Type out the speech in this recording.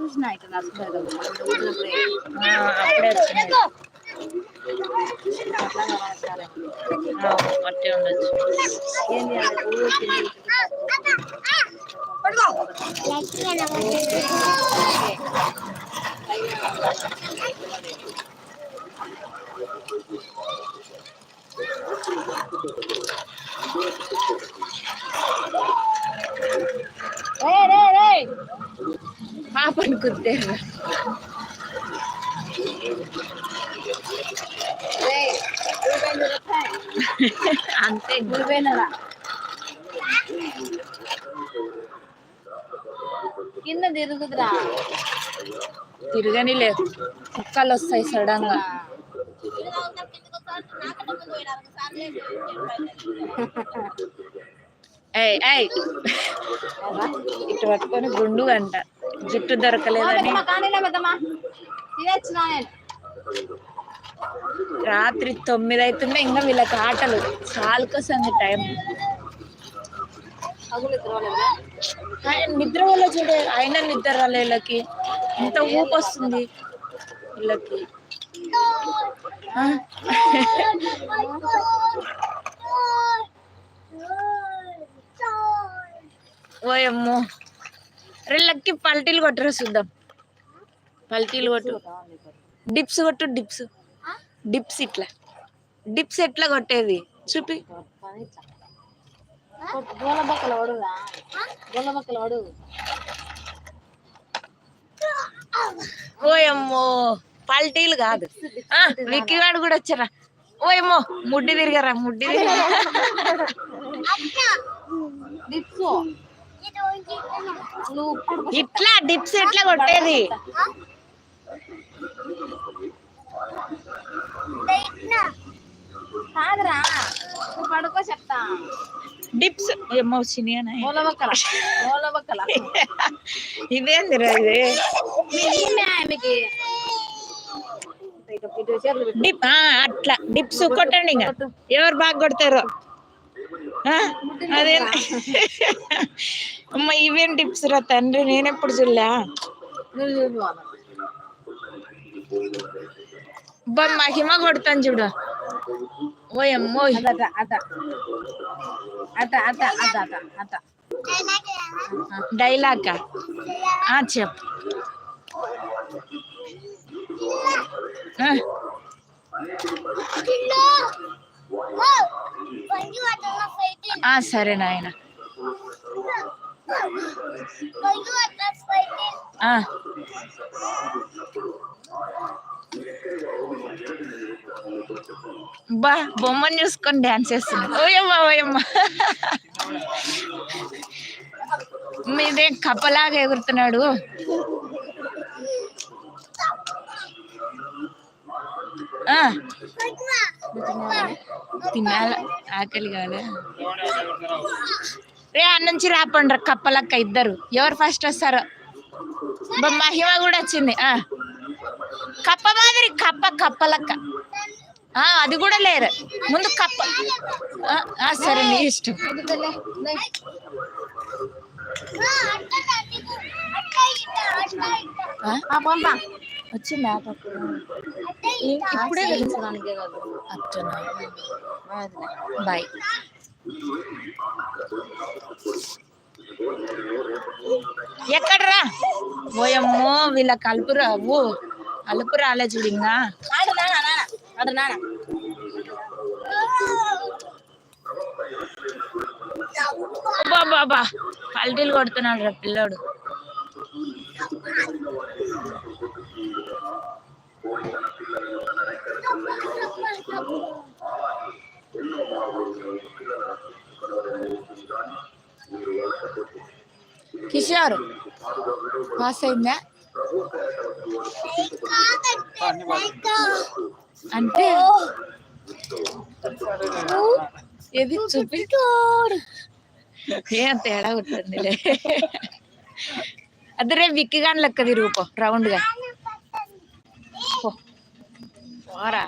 చూసిన ఇక్కడ అట్టే ఉండొచ్చు Hey, hey, hey! పాపని కుద్దేరు అంతే కింద తిరుగుదురా. తిరగని లేదు కుక్కలు వస్తాయి సడన్గా. ఇటు పట్టుకొని గుండు అంట. జుట్టు దొరకలేదని. రాత్రి తొమ్మిది అవుతుంటే ఇంకా వీళ్ళకి ఆటలు. చాలు కోసం టైం. నిద్ర వల్ల చూడే. ఆయన నిద్ర రాలే వీళ్ళకి. ఇంత ఊపు వస్తుంది వీళ్ళకి ఆ? ఓయమ్మో రే పల్టీలు కొట్టరా చూద్దాం. పల్టీలు కొట్టు. డిప్స్ కొట్టు డిప్స్. డిప్స్ ఇట్లా. డిప్స్ ఎట్లా కొట్టేది? చూపి. ఓయమ్మో పల్టీలు కాదు. ఆ విక్కివాడు కూడా వచ్చారా? ఓయమ్మో ముడ్డి తిరిగారా ముడ్డి తిరిగారా? డిప్స్. ఇట్లా డిప్స్ ఎట్లా కొట్టేది? కాదురా పడుకో చెప్తా. డిప్స్ ఏమో ఇదేందిరా అట్లా. డిప్స్ కొట్టండి ఎవరు బాగా కొడతారు? అదే అమ్మ ఇవేం టిప్స్ రా తండ్రి నేనెప్పుడు చూడలే అబ్బా మహిమ కొడతాను చూడు ఓయమ్మో అట అట అట అట అట అట డైలాగా చెప్పు సరే నాయన. బా బొమ్మని చూసుకొని డాన్స్ చేస్తుంది ఓయమ్మా ఓయమ్మా. మీదేం కప్పలాగా ఎగురుతున్నాడు? తినాల? ఆకలి కాలే రే అన్న నుంచి రాపండి కప్పలక్క ఇద్దరు. ఎవరు ఫస్ట్ వస్తారో? మహిమ కూడా వచ్చింది. ఆ. కప్ప మాదిరి కప్ప కప్పలక్క. ఆ అది కూడా లేరు. ముందు కప్ప. సరే నీ ఇష్టం. పంపా వచ్చిందా పప్పు ఇప్పుడే చేయించడానికే కాదు. అచ్చనా అదిలే. బాయ్. ఎక్కడరా? ఓయమ్మో వీళ్ళ కలుపు రావు అలుపు రాలే చూడు ఇంకా ఆడు నాన్న నాన్న ఆడు నాన్న బాబా పల్టీలు కొడుతున్నాడు రా పిల్లోడు. కిషోర్ పాస్ అయిందా అంటే ఏది చూపి ఏం తేడా ఉంటుందిలే అదే రేపు విక్కి కానీ లెక్క తిరుగుకో రౌండ్గా పోరా